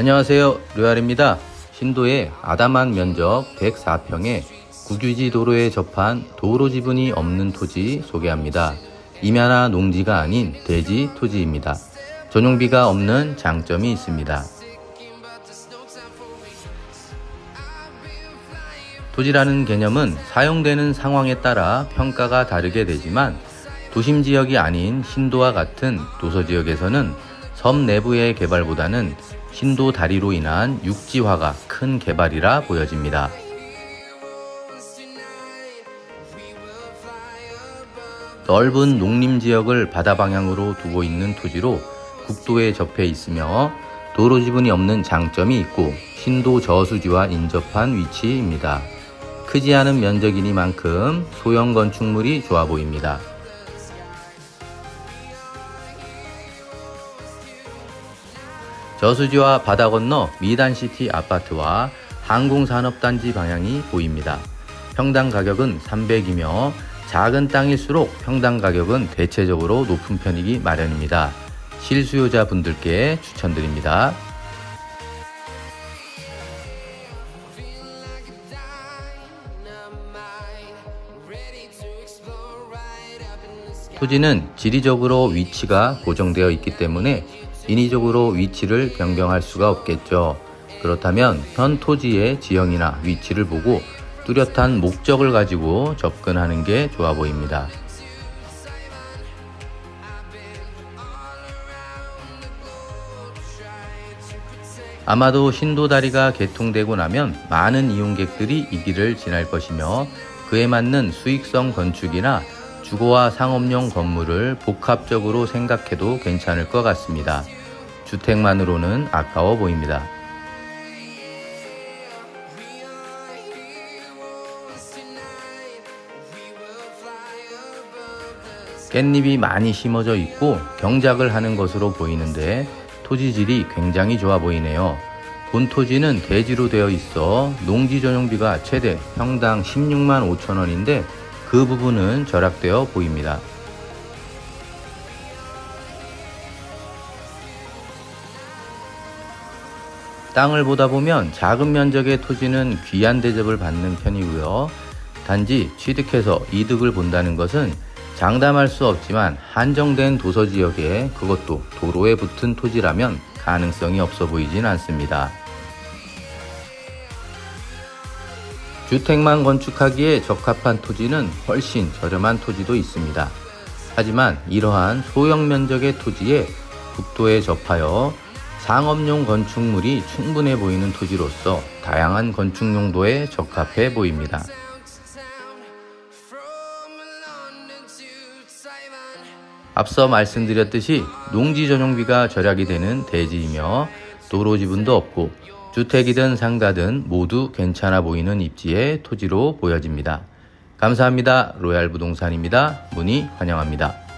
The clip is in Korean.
안녕하세요. 류알입니다. 신도의 아담한 면적 104평에 국유지 도로에 접한 도로 지분이 없는 토지 소개합니다. 임야나 농지가 아닌 대지 토지입니다. 전용비가 없는 장점이 있습니다. 토지라는 개념은 사용되는 상황에 따라 평가가 다르게 되지만 도심 지역이 아닌 신도와 같은 도서 지역에서는 섬 내부의 개발보다는 신도 다리로 인한 육지화가 큰 개발이라 보여집니다. 넓은 농림 지역을 바다 방향으로 두고 있는 토지로 국도에 접해 있으며 도로 지분이 없는 장점이 있고 신도 저수지와 인접한 위치입니다. 크지 않은 면적이니만큼 소형 건축물이 좋아 보입니다. 저수지와 바다 건너 미단시티 아파트와 항공산업단지 방향이 보입니다. 평당 가격은 300이며 작은 땅일수록 평당 가격은 대체적으로 높은 편이기 마련입니다. 실수요자 분들께 추천드립니다. 토지는 지리적으로 위치가 고정되어 있기 때문에 인위적으로 위치를 변경할 수가 없겠죠. 그렇다면 현 토지의 지형이나 위치를 보고 뚜렷한 목적을 가지고 접근하는 게 좋아 보입니다. 아마도 신도다리가 개통되고 나면 많은 이용객들이 이 길을 지날 것이며 그에 맞는 수익성 건축이나 주거와 상업용 건물을 복합적으로 생각해도 괜찮을 것 같습니다. 주택만으로는 아까워 보입니다. 깻잎이 많이 심어져 있고 경작을 하는 것으로 보이는데 토지질이 굉장히 좋아 보이네요. 본 토지는 대지로 되어 있어 농지 전용비가 최대 평당 16만 5천 원인데 그 부분은 절약되어 보입니다. 땅을 보다 보면 작은 면적의 토지는 귀한 대접을 받는 편이고요. 단지 취득해서 이득을 본다는 것은 장담할 수 없지만 한정된 도서 지역에 그것도 도로에 붙은 토지라면 가능성이 없어 보이진 않습니다. 주택만 건축하기에 적합한 토지는 훨씬 저렴한 토지도 있습니다. 하지만 이러한 소형 면적의 토지에 국도에 접하여 상업용 건축물이 충분해 보이는 토지로서 다양한 건축 용도에 적합해 보입니다. 앞서 말씀드렸듯이 농지 전용비가 절약이 되는 대지이며 도로 지분도 없고 주택이든 상가든 모두 괜찮아 보이는 입지의 토지로 보여집니다. 감사합니다. 로얄 부동산입니다. 문의 환영합니다.